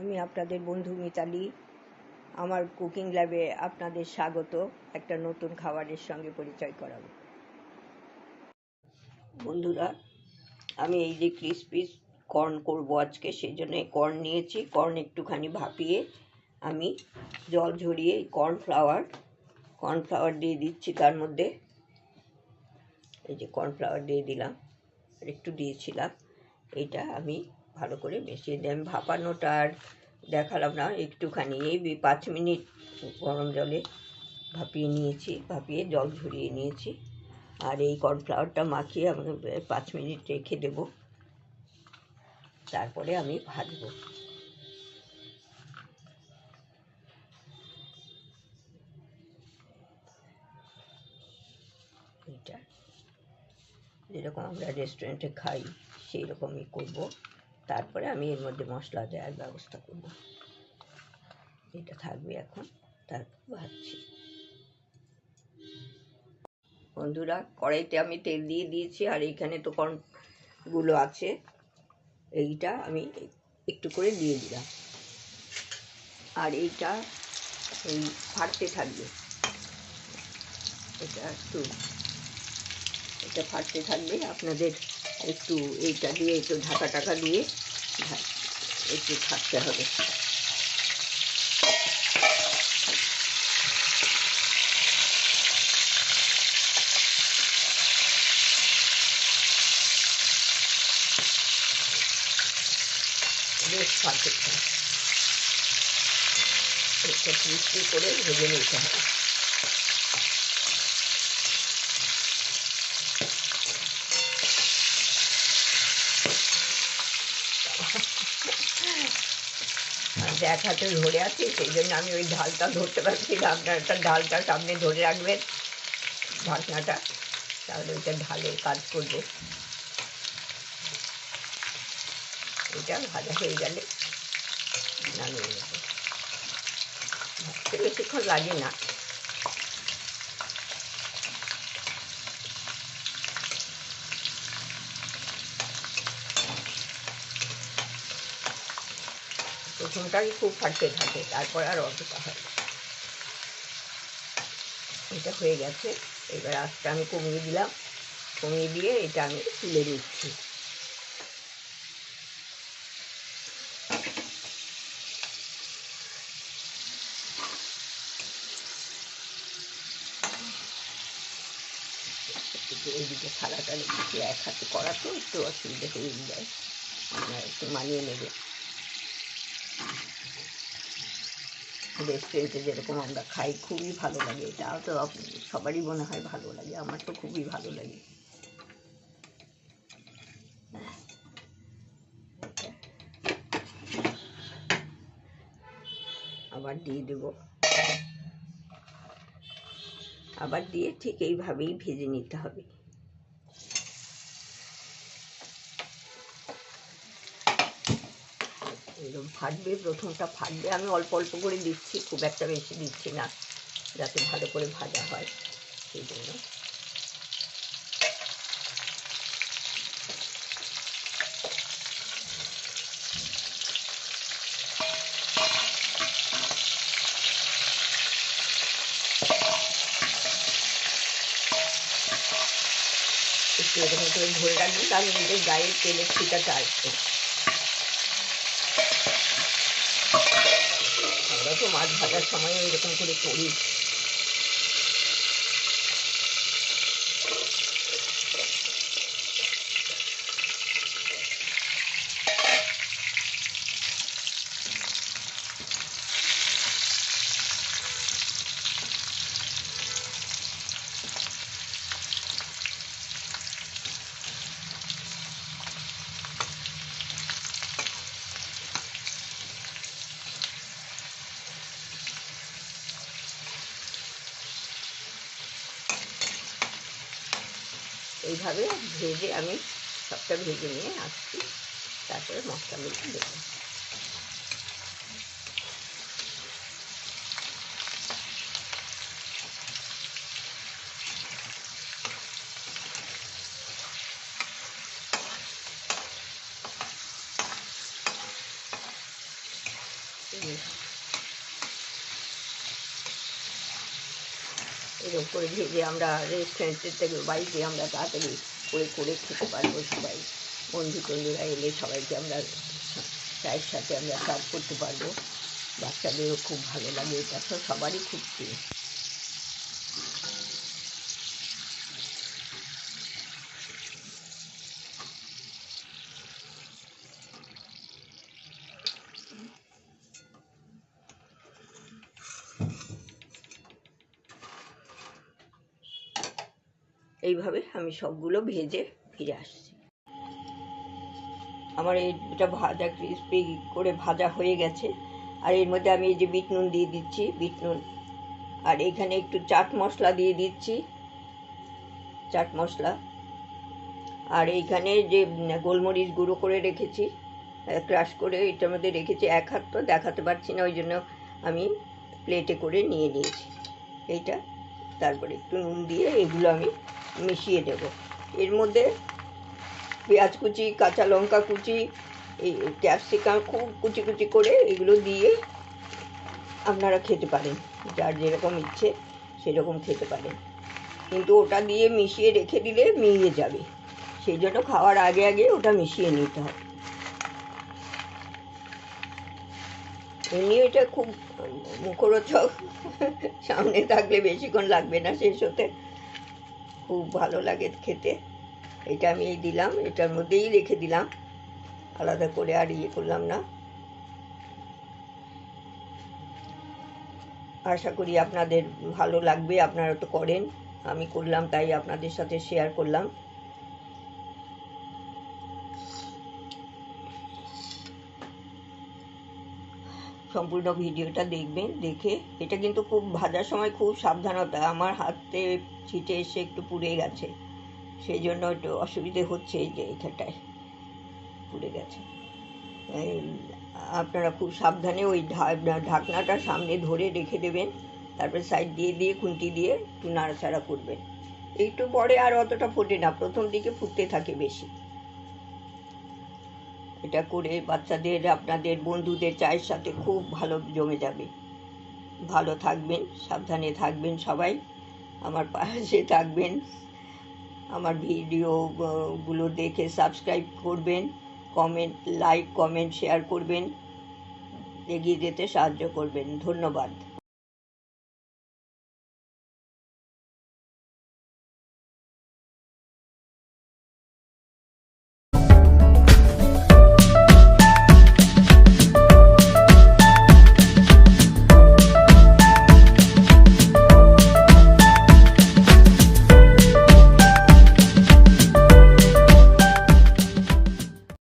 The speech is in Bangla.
আমি আপনাদের বন্ধু মিতালি। আমার কুকিং ল্যাবে আপনাদের স্বাগত। একটা নতুন খাবারের সঙ্গে পরিচয় করাবো। বন্ধুরা, আমি এই যে ক্রিসপি কর্ন করব আজকে সেই জন্য কর্ন নিয়েছি। কর্ন একটুখানি ভাপিয়ে আমি জল ঝরিয়ে কর্নফ্লাওয়ার কর্নফ্লাওয়ার দিয়ে দিচ্ছি তার মধ্যে। এই যে কর্নফ্লাওয়ার দিয়ে দিলাম একটু দিয়েছিলাম। এটা আমি ভালো করে মিশিয়ে দিয়ে আমি ভাপানোটা আর দেখালাম না, একটুখানি। এই পাঁচ মিনিট গরম জলে ভাপিয়ে নিয়েছি, ভাপিয়ে জল ঝরিয়ে নিয়েছি। আর এই কর্নফ্লাওয়ারটা মাখিয়ে আমি পাঁচ মিনিট রেখে দেব। তারপরে আমি ভাজবো। এটা যেরকম আমরা রেস্টুরেন্টে খাই সেই রকমই করব। তারপরে আমি এর মধ্যে মশলা দেওয়ার ব্যবস্থা করব। এটা থাকবে এখন, তারপর ভাজছি। বন্ধুরা, কড়াইতে আমি তেল দিয়ে দিয়েছি, আর এইখানে তো কর্নগুলো আছে। এইটা আমি একটু করে দিয়ে দিলাম। আর এইটা এই ফাটতে থাকবে। এটা একটু, এটা ফাটতে থাকবে। আপনাদের একটু এইটা দিয়ে, একটু ঢাকা টাকা দিয়ে একটু থাকতে হবে। পারফেক্ট করে ভেজে নিতে হবে। আর এক হাতে ধরে আছি, সেই জন্য আমি ওই ঢালটা ধরতে পারছি না। আপনার একটা ঢালটা সামনে ধরে রাখবেন, ঢাকনাটা, তাহলে ওইটা ঢালে কাজ করবে। এটা ভাজা হয়ে গেলে নামিয়ে নেব। ভাজতে বেশিক্ষণ লাগে না। প্রথমটাই খুব ফাটতে থাকে, তারপর আর অতটা হয় এটা হয়ে গেছে, এবার আস্তে আমি কমিয়ে দিলাম। কমিয়ে দিয়ে এটা আমি তুলে দিচ্ছি এইদিকে থালাটা এক হাতে করা তো একটু অসুবিধা হয়ে যায়। একটু মানিয়ে নেবে রেস্টুরেন্টে যেরকম আমরা খাই, খুবই ভালো লাগে। এটা তো সবারই মনে হয় ভালো লাগে, আমার তো খুবই ভালো লাগে। আবার দিয়ে দেব। আবার দিয়ে ঠিক এইভাবেই ভেজে নিতে হবে। ফাটবে, প্রথমটা ফাটবে। আমি অল্প অল্প করে দিচ্ছি, খুব একটা বেশি দিচ্ছি না, যাতে ভালো করে ভাজা হয় সেই জন্য। একটু এরকম করে ধরে রাখব, তাহলে নিজের গায়ে তেলের ছিটাটা আসবে। আমরা তো মাছ ভাজার সময় এইভাবে ভেজে আমি সবটা ভেজে নিয়ে আসছি। তারপরে মশলাগুলো দেবো। এরকম করে ভেজে আমরা রেস্টুরেন্টের থেকে বাড়িতে আমরা তাড়াতাড়ি করে করে খেতে পারব সবাই। বন্ধু বন্ধুরা এলে সবাইকে আমরা চায়ের সাথে আমরা সার্ভ করতে পারব। বাচ্চাদেরও খুব ভালো লাগে, এটা তো সবারই খুব প্রিয়। এইভাবে আমি সবগুলো ভেজে ফিরে আসছি। আমার এটা ভাজা ক্রিস্পি করে ভাজা হয়ে গেছে। আর এর মধ্যে আমি এই যে বিট নুন দিয়ে দিচ্ছি, বিট নুন। আর এখানে একটু চাট মশলা দিয়ে দিচ্ছি, চাট মশলা। আর এইখানে যে গোলমরিচ গুঁড়ো করে রেখেছি ক্রাশ করে এটার মধ্যে রেখেছি এক হাত তো দেখাতে পারছি না, ওই জন্য আমি প্লেটে করে নিয়ে নিয়েছি। এইটা, তারপরে একটু নুন দিয়ে এগুলো আমি মিশিয়ে দেব এর মধ্যে পেঁয়াজ কুচি, কাঁচা লঙ্কা কুচি, এই ক্যাপসিকাম খুব কুচি কুচি করে এগুলো দিয়ে আপনারা খেতে পারেন। যার যেরকম ইচ্ছে সেরকম খেতে পারেন। কিন্তু ওটা দিয়ে মিশিয়ে রেখে দিলে মিলিয়ে যাবে। সেই জন্য খাওয়ার আগে আগে ওটা মিশিয়ে নিতে হবে। এমনি এটা খুব মুখরোচক। সামনে থাকলে বেশিক্ষণ লাগবে না শেষ হতে খুব ভালো লাগে খেতে। এটা আমি দিলাম, এটার মধ্যেই রেখে দিলাম। আলাদা করে আর ইয়ে করলাম না। আশা করি আপনাদের ভালো লাগবে, আপনারা তো করেন। আমি করলাম, তাই আপনাদের সাথে শেয়ার করলাম। সম্পূর্ণ ভিডিওটা দেখবেন, দেখে। এটা কিন্তু খুব ভাজার সময় খুব সাবধানতা। আমার হাতে ছিটে এসে একটু পুড়ে গেছে। সেই জন্য একটু অসুবিধে হচ্ছে এই যে এখানটায় পুড়ে গেছে। আপনারা খুব সাবধানে ওই ঢাকনাটা সামনে ধরে রেখে দেবেন। তারপরে সাইড দিয়ে দিয়ে খুন্তি দিয়ে একটু নাড়াচাড়া করবেন। একটু পরে আর অতটা ফোটে না। প্রথম দিকে ফুটতে থাকে বেশি। এটা করে বাচ্চাদের, আপনাদের, বন্ধুদের, চায়ের সাথে খুব ভালো জমে যাবে। ভালো থাকবেন, সাবধানে থাকবেন সবাই। আমার পাশে থাকবেন। আমার ভিডিওগুলো দেখে সাবস্ক্রাইব করবেন। কমেন্ট লাইক কমেন্ট শেয়ার করবেন। এগিয়ে যেতে সাহায্য করবেন। ধন্যবাদ।